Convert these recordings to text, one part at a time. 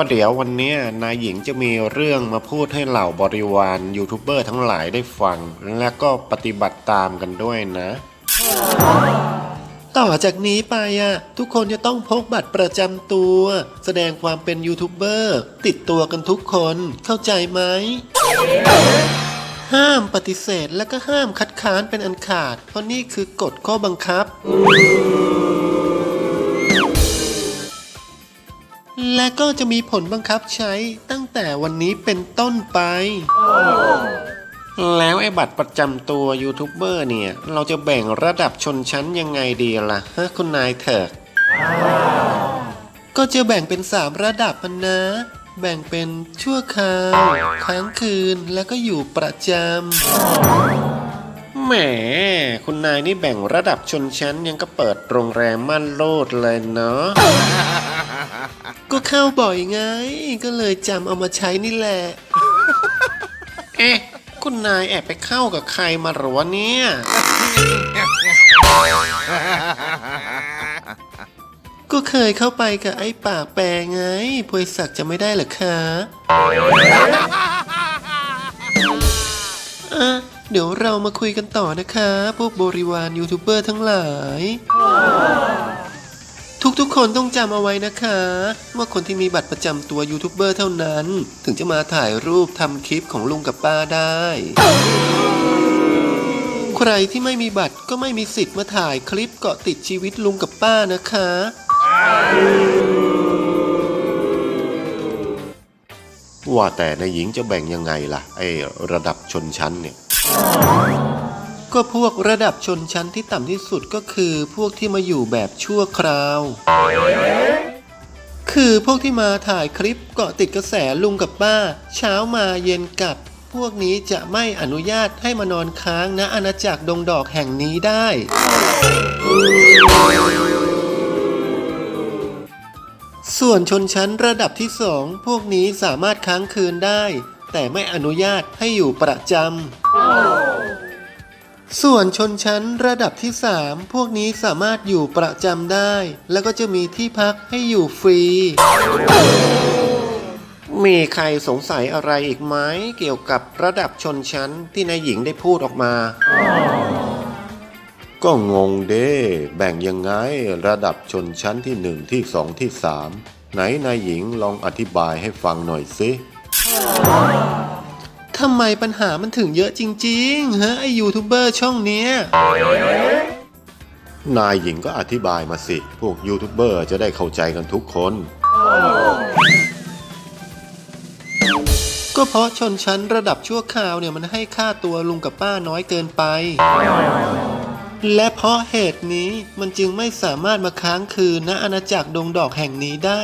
ก็เดี๋ยววันนี้นายหญิงจะมีเรื่องมาพูดให้เหล่าบริวารยูทูบเบอร์ทั้งหลายได้ฟัง และก็ปฏิบัติตามกันด้วยนะ ต่อจากนี้ไปอะทุกคนจะต้องพกบัตรประจำตัว แสดงความเป็นยูทูบเบอร์ติดตัวกันทุกคนเข้าใจไหม ห้ามปฏิเสธและก็ห้ามคัดค้านเป็นอันขาด เพราะนี่คือกฎข้อบังคับ ก็จะมีผลบังคับใช้ตั้งแต่วันนี้เป็นต้นไป แล้วไอ้บัตรประจำตัวยูทูบเบอร์เนี่ย เราจะแบ่งระดับชนชั้นยังไงดีล่ะฮะคุณนายเถิกก็จะแบ่งเป็นสามระดับมันนะ แบ่งเป็นชั่วคราวค้างคืนแล้วก็อยู่ประจำแหม คุณนายนี่แบ่งระดับชนชั้นยังก็เปิดโรงแรมม่านโลดเลยเนาะ ก็เข้าบ่อยไง ก็เลยจำเอามาใช้นี่แหละ เอ๊ะ คุณนายแอบไปเข้ากับใครมาหรอวะเนี่ย ก็เคยเข้าไปกับไอ้ปากแปรไงพวยศักดิ์จะไม่ได้เหรอคะอะเดี๋ยวเรามาคุยกันต่อนะคะ พวกบริวารยูทูบเบอร์ทั้งหลาย ทุกคนต้องจำเอาไว้นะคะ ว่าคนที่มีบัตรประจำตัวยูทูบเบอร์เท่านั้น ถึงจะมาถ่ายรูปทำคลิปของลุงกับป้าได้ ใครที่ไม่มีบัตรก็ไม่มีสิทธิ์มาถ่ายคลิปเกาะติดชีวิตลุงกับป้านะคะ ว่าแต่นายหญิงจะแบ่งยังไงล่ะไอระดับชนชั้นเนี่ย ก็พวกระดับชนชั้นที่ต่ำที่สุดก็คือพวกที่มาอยู่แบบชั่วคราว คือพวกที่มาถ่ายคลิปเกาะติดกระแสลุงกับป้า เช้ามาเย็นกลับ พวกนี้จะไม่อนุญาตให้มานอนค้างณอาณาจักรดงดอกแห่งนี้ได้ ส่วนชนชั้นระดับที่สองพวกนี้สามารถค้างคืนได้ แต่ไม่อนุญาตให้อยู่ประจำ ส่วนชนชั้นระดับที่ 3 พวกนี้สามารถอยู่ประจำได้ แล้วก็จะมีที่พักให้อยู่ฟรี มีใครสงสัยอะไรอีกไหมเกี่ยวกับระดับชนชั้นที่นายหญิงได้พูดออกมา ก็งงเด้แบ่งยังไงระดับชนชั้นที่หนึ่งที่สองที่สามไหนนายหญิงลองอธิบายให้ฟังหน่อยสิ ทำไมปัญหามันถึงเยอะจริงๆ ฮะไอยูทูบเบอร์ช่องเนี้ย นายหญิงก็อธิบายมาสิ พวกยูทูบเบอร์จะได้เข้าใจกันทุกคน ก็เพราะชนชั้นระดับชั่วคราวเนี่ยมันให้ค่าตัวลุงกับป้าน้อยเกินไป และเพราะเหตุนี้มันจึงไม่สามารถมาค้างคืนณอาณาจักรดงดอกแห่งนี้ได้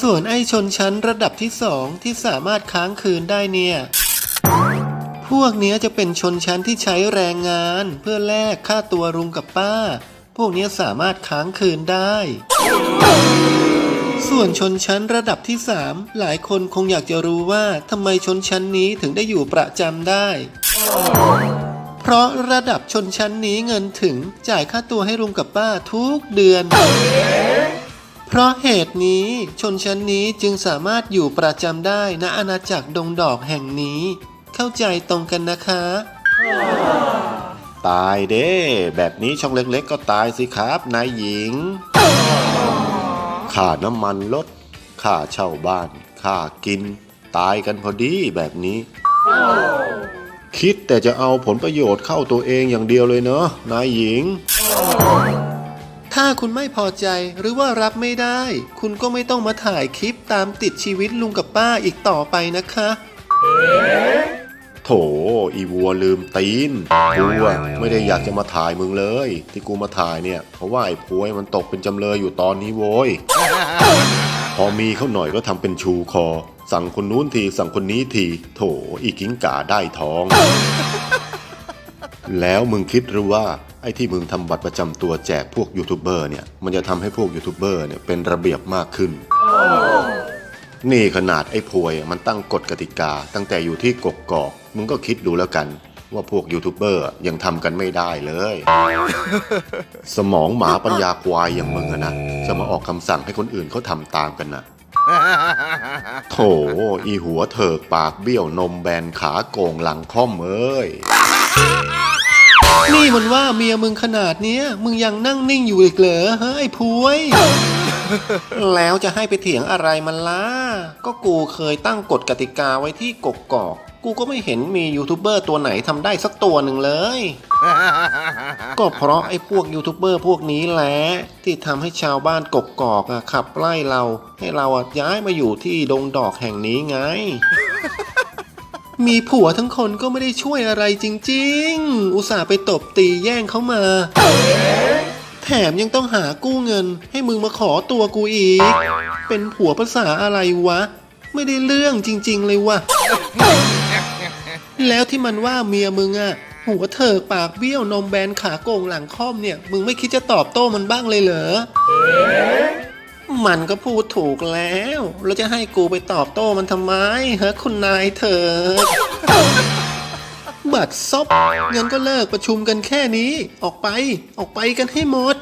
ส่วนไอ้ชนชั้นระดับที่สองที่สามารถค้างคืนได้เนี่ย พวกเนี้ยจะเป็นชนชั้นที่ใช้แรงงาน เพื่อแลกค่าตัวลุงกับป้า พวกเนี้ยสามารถค้างคืนได้ ส่วนชนชั้นระดับที่สามหลายคนคงอยากจะรู้ว่าทำไมชนชั้นนี้ถึงได้อยู่ประจำได้ เพราะระดับชนชั้นนี้เงินถึงจ่ายค่าตัวให้ลุงกับป้าทุกเดือน เพราะเหตุนี้ชนชั้นนี้จึงสามารถอยู่ประจำได้ณอาณาจักรดงดอกแห่งนี้ เข้าใจตรงกันนะคะ ตายเด้ แบบนี้ช่องเล็กๆ ก็ตายสิครับนายหญิงค่าน้ำมันลดค่าเช่าบ้านค่ากิน ตายกันพอดีแบบนี้ คิดแต่จะเอาผลประโยชน์เข้าตัวเองอย่างเดียวเลยเนาะนายหญิง ถ้าคุณไม่พอใจหรือว่ารับไม่ได้ คุณก็ไม่ต้องมาถ่ายคลิปตามติดชีวิตลุงกับป้าอีกต่อไปนะคะ โถ อีวัวลืมตีนกูอะไม่ได้อยากจะมาถ่ายมึงเลย ที่กูมาถ่ายเนี่ย เพราะว่าไอ้พวยมันตกเป็นจำเลยอยู่ตอนนี้โว้ย พอมีเขาหน่อยก็ทำเป็นชูคอ สั่งคนนู้นทีสั่งคนนี้ที โถ อีกิ้งก่าได้ท้อง แล้วมึงคิดหรือว่าไอ้ที่มึงทำบัตรประจำตัวแจกพวกยูทูบเบอร์เนี่ยมันจะทำให้พวกยูทูบเบอร์เนี่ยเป็นระเบียบมากขึ้น นี่ขนาดไอ้พวยมันตั้งกฎกติกา ตั้งแต่อยู่ที่กกกอกมึงก็คิดดูแล้วกันว่าพวกยูทูบเบอร์ยังทำกันไม่ได้เลย สมองหมาปัญญาควายอย่างมึงอะนะจะมาออกคำสั่งให้คนอื่นเขาทำตามกันนะโถอีหัวเถิกปากเบี้ยวนมแบนขาโก่งหลังค่อมเอ้ย นี่มันว่าเมียมึงขนาดเนี้ย มึงยังนั่งนิ่งอยู่อีกเหรอเฮ้ยไอ้พวย แล้วจะให้ไปเถียงอะไรมันล่ะ ก็กูเคยตั้งกฎกติกาไว้ที่กกกอก กูก็ไม่เห็นมียูทูบเบอร์ตัวไหนทำได้สักตัวหนึ่งเลย ก็เพราะไอ้พวกยูทูบเบอร์พวกนี้แหละที่ทำให้ชาวบ้านกกกอกอะขับไล่เรา ให้เราอะย้ายมาอยู่ที่ดงดอกแห่งนี้ไง มีผัวทั้งคนก็ไม่ได้ช่วยอะไรจริง ๆ อุตส่าห์ไปตบตีแย่งเขามา แถมยังต้องหากู้เงิน ให้มึงมาขอตัวกูอีก เป็นผัวภาษาอะไรวะ ไม่ได้เรื่องจริง ๆ เลยวะแล้วที่มันว่าเมียมึงอะหัวเถิกปากเบี้ยวนมแบนขาโก่งหลังค่อมเนี่ย มึงไม่คิดจะตอบโต้มันบ้างเลยเหรอ มันก็พูดถูกแล้ว แล้วจะให้กูไปตอบโต้มันทำไมฮะคุณนายเถอดบัดซบเงินก็เลิกประชุมกันแค่นี้ ออกไปออกไปกันให้หมด